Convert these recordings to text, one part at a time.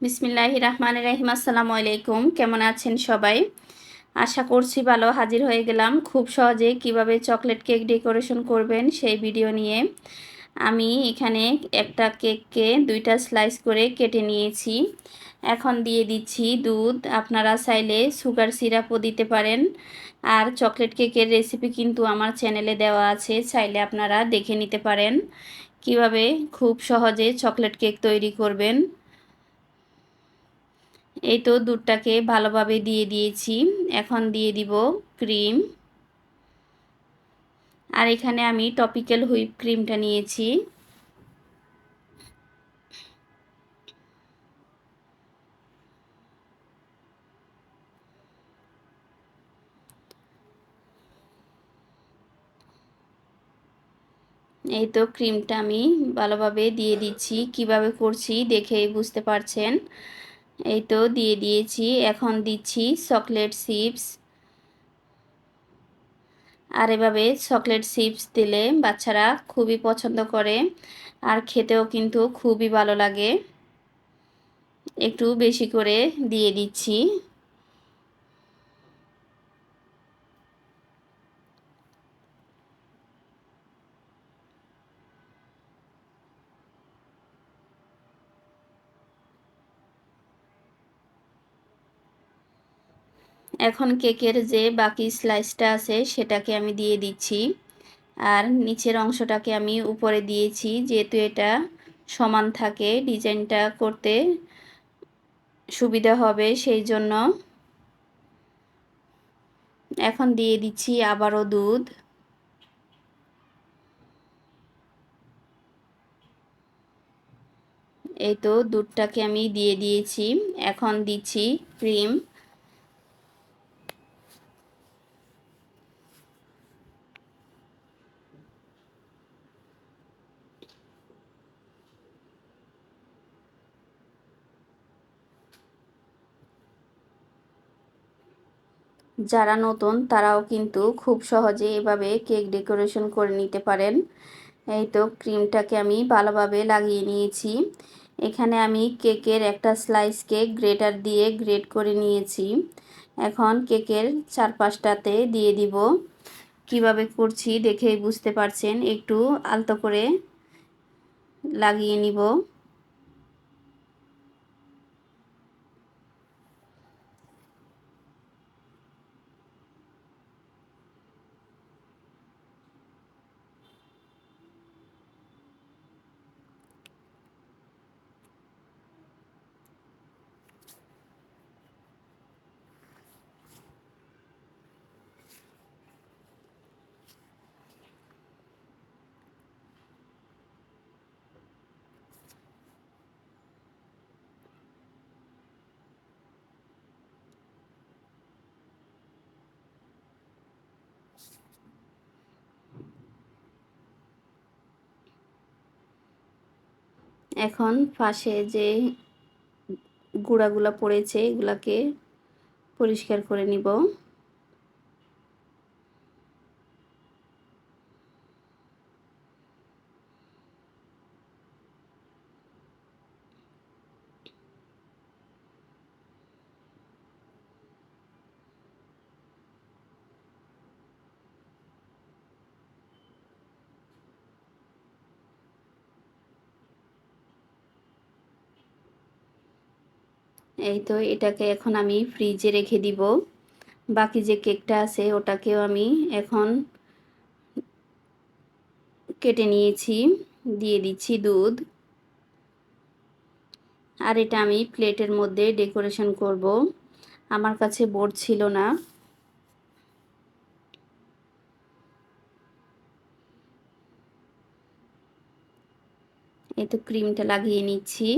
বিসমিল্লাহ রহমান রাহিম, আসসালামু আলাইকুম। কেমন আছেন সবাই? আশা করছি ভালো, হাজির হয়ে গেলাম। খুব সহজে কীভাবে চকলেট কেক ডেকোরেশন করবেন সেই ভিডিও নিয়ে। আমি এখানে একটা কেককে দুইটা স্লাইস করে কেটে নিয়েছি। এখন দিয়ে দিচ্ছি দুধ। আপনারা চাইলে সুগার সিরাপও দিতে পারেন। আর চকলেট কেকের রেসিপি কিন্তু আমার চ্যানেলে দেওয়া আছে, চাইলে আপনারা দেখে নিতে পারেন। কীভাবে খুব সহজে চকলেট কেক তৈরি করবেন। এই তো দুধটাকে ভালোভাবে দিয়ে দিয়েছি। এখন দিয়ে দিব ক্রিম। আর এখানে আমি টপিক্যাল হুইপ ক্রিমটা নিয়েছি। এই তো ক্রিমটা আমি ভালোভাবে দিয়ে দিচ্ছি। কীভাবে করছি দেখেই বুঝতে পারছেন? এই তো দিয়ে দিয়েছি। এখন দিচ্ছি চকলেট চিপস আর এভাবে চকলেট চিপস দিলে বাচ্চারা খুবই পছন্দ করে আর খেতেও কিন্তু খুবই ভালো লাগে। একটু বেশি করে দিয়ে দিচ্ছি। এখন কেকের যে বাকি স্লাইসটা আছে, সেটাকে আমি দিয়ে দিচ্ছি। আর নিচের অংশটাকে আমি উপরে দিয়েছি, যেহেতু এটা সমান থাকে, ডিজাইনটা করতে সুবিধা হবে, সেই জন্য। এখন দিয়ে দিচ্ছি আবারও দুধ। এই তো দুধটাকে আমি দিয়ে দিয়েছি। এখন দিচ্ছি ক্রিম। যারা নতুন, তারাও কিন্তু খুব সহজে এভাবে কেক ডেকোরেশন করে নিতে পারেন। এই তো ক্রিমটাকে আমি ভালোভাবে লাগিয়ে নিয়েছি। এখানে আমি কেকের একটা স্লাইসকে গ্রেটার দিয়ে গ্রেট করে নিয়েছি। এখন কেকের চারপাশটাতে দিয়ে দিব। কীভাবে করছি দেখেই বুঝতে পারছেন, একটু আলতো করে লাগিয়ে নিব। এখন পাশে যে গুঁড়াগুলো পড়েছে এগুলাকে পরিষ্কার করে নিব। এই তো এটাকে এখন আমি ফ্রিজে রেখে দিব। বাকি যে কেকটা আছে, ওটাকেও আমি এখন কেটে নিয়েছি, দিয়ে দিচ্ছি দুধ। আর এটা আমি প্লেটের মধ্যে ডেকোরেশন করব। আমার কাছে বোর্ড ছিল না। এই তো ক্রিমটা লাগিয়ে নিচ্ছি।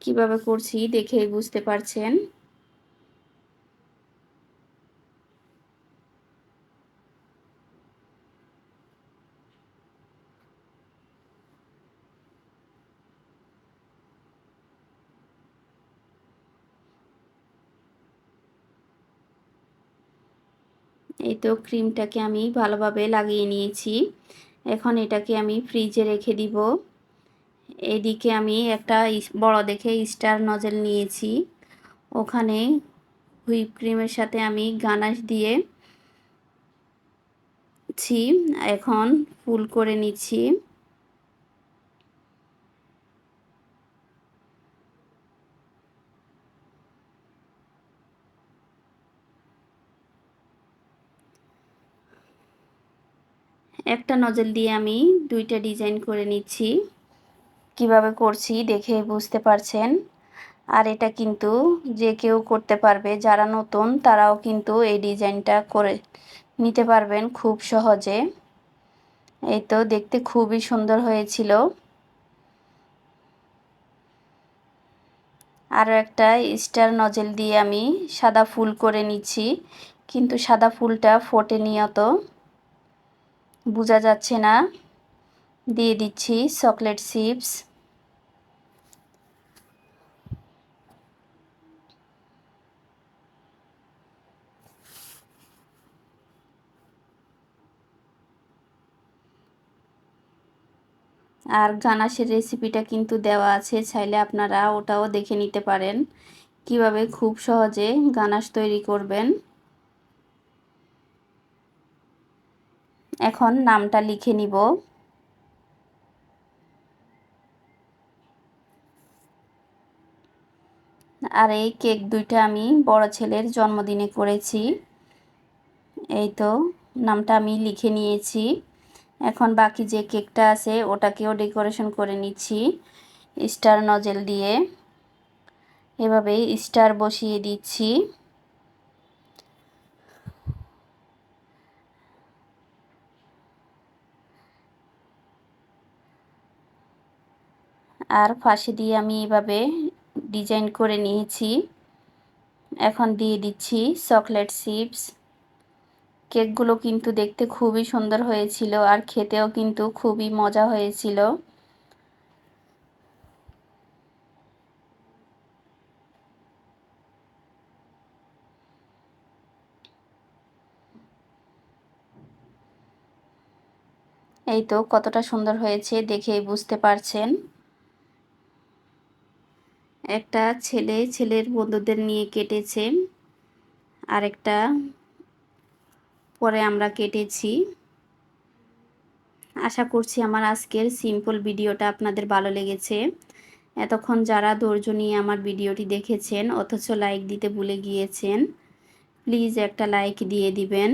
কীভাবে করছি দেখে বুঝতে পারছেন? এই তো ক্রিমটাকে আমি ভালোভাবে লাগিয়ে নিয়েছি। এখন এটাকে আমি ফ্রিজে রেখে দিব। এদিকে আমি একটা বড় দেখে স্টার নজেল নিয়েছি। ওখানে হুইপ ক্রিমের সাথে আমি গানাশ দিয়ে ছি, এখন ফুল করে নিচ্ছি। একটা নজল দিয়ে আমি দুইটা ডিজাইন করে নিচ্ছি। কীভাবে করছি দেখে বুঝতে পারছেন? আর এটা কিন্তু যে কেউ করতে পারবে, যারা নতুন, তারাও কিন্তু এই ডিজাইনটা করে নিতে পারবেন খুব সহজে। এই তো দেখতে খুবই সুন্দর হয়েছিল। আরও একটা স্টার নজেল দিয়ে আমি সাদা ফুল করে নিচ্ছি, কিন্তু সাদা ফুলটা ফোটে নিয়ত। বোঝা যাচ্ছে না। দিয়ে দিচ্ছি চকলেট চিপস। আর গানাশের রেসিপিটা কিন্তু দেওয়া আছে, চাইলে আপনারা ওটাও দেখে নিতে পারেন। কীভাবে? খুব সহজে গানাশ তৈরি করবেন। এখন নামটা লিখে নিব। আর এই কেক দুইটা আমি বড় ছেলের জন্মদিনে করেছি। এই তো, নামটা আমি লিখে নিয়েছি। এখন বাকি যে কেকটা আছে, ওটাকেও ডেকোরেশন করে নিচ্ছি। স্টার নজেল দিয়ে। এভাবে স্টার বসিয়ে দিচ্ছি। আর ফাঁসি দিয়ে আমি এভাবে ডিজাইন করে নিয়েছি। এখন দিয়ে দিচ্ছি চকলেট চিপস। কেকগুলো কিন্তু দেখতে খুবই সুন্দর হয়েছিল আর খেতেও কিন্তু খুবই মজা হয়েছিল। এই তো কতটা সুন্দর হয়েছে দেখেই বুঝতে পারছেন। একটা ছেলে, ছেলের বন্ধুদের নিয়ে কেটেছে। আরেকটা পরে আমরা কেটেছি। আশা করছি আমার আজকের সিম্পল ভিডিওটা আপনাদের ভালো লেগেছে। এতক্ষণ যারা ধৈর্য নিয়ে আমার ভিডিওটি দেখেছেন, অথচ লাইক দিতে ভুলে গিয়েছেন প্লিজ একটা লাইক দিয়ে দিবেন।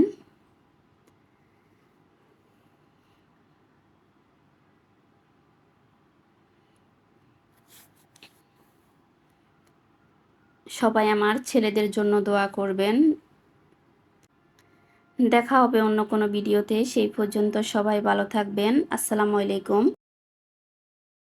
সবাই আমার ছেলেদের জন্য দোয়া করবেন। দেখা হবে অন্য কোনো ভিডিওতে সেই পর্যন্ত সবাই ভালো থাকবেন। আসসালামু আলাইকুম।